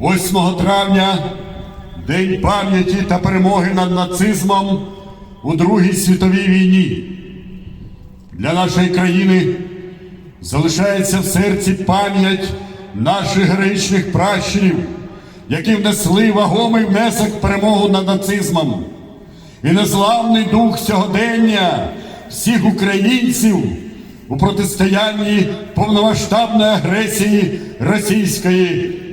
8 травня День пам'яті та перемоги над нацизмом у Другій світовій війні. Для нашої країни залишається в серці пам'ять наших героїчних пращурів, які внесли вагомий внесок в перемогу над нацизмом. І незламний дух сьогодення всіх українців у протистоянні повномасштабної агресії Російської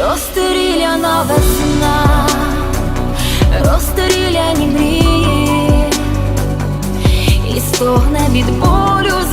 Розстріляна весна, розстріляні мрії, і стогне від болю